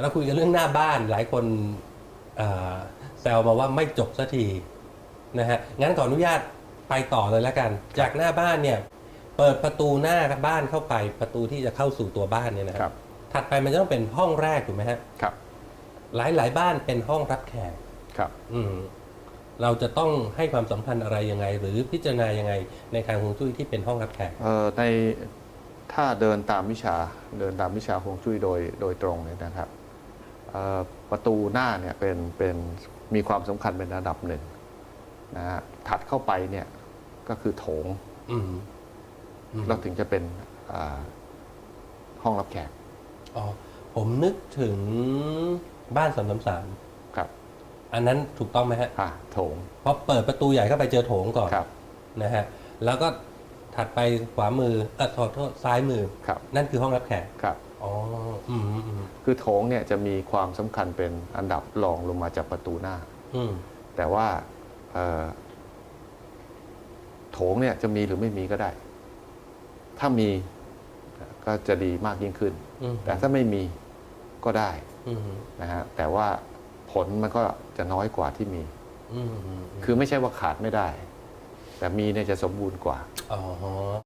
เราคุยกันเรื่องหน้าบ้านหลายคนเอ่อแซวมาว่าไม่จบสักทีนะฮะงั้นขออนุญาตไปต่อเลยแล้วกัน จากหน้าบ้านเนี่ย เปิดประตูหน้าบ้านเข้าไปประตูที่จะเข้าสู่ตัวบ้านเนี่ยนะคครัรับ ถัดไปมันจะต้องเป็นห้องแรกถูกไหมฮะครับ หลายหลายๆบ้านเป็นห้องรับแขกครับ อืมเราจะต้องให้ความสำคัญอะไรยังไง หรือพิจารณายังไง ในทางฮวงจุ้ยที่เป็นห้องรับแขกเอ่อในถ้าเดินตามวิชาเดินตามวิชาฮวงจุ้ยโดยโดยตรงเนี่ยนะครับเอ่อ ประตูหน้าเนี่ยเป็นเป็นมีความสำคัญเป็นระดับหนึ่งนะฮะถัดเข้าไปเนี่ยก็คือโถงอืมอืมแล้วถึงจะเป็นอ่าห้องรับแขกอ๋อผมนึกถึงบ้านสามสามสามครับอันนั้นถูกต้องไหมฮะอ่าโถงพอเปิดประตูใหญ่เข้าไปเจอโถงก่อนครับนะฮะแล้วก็ถัดไปขวามือเออขอโทษซ้ายมือ ครับนั่นคือห้องรับแขก ครับ อ๋ออืมอืมอืมคือโถงเนี่ยจะมีความสำคัญเป็นอันดับรองลงมาจากประตูหน้า อืมแต่ว่าเอ่อโถงเนี่ยจะมีหรือไม่มีก็ได้ ถ้ามีก็จะดีมากยิ่งขึ้น อืมแต่ถ้าไม่มีก็ได้อืมนะฮะแต่ว่าผลมันก็จะน้อยกว่าที่มี อืมอืมคือไม่ใช่ว่าขาดไม่ได้ แต่มีเนี่ยจะสมบูรณ์กว่า อ๋อ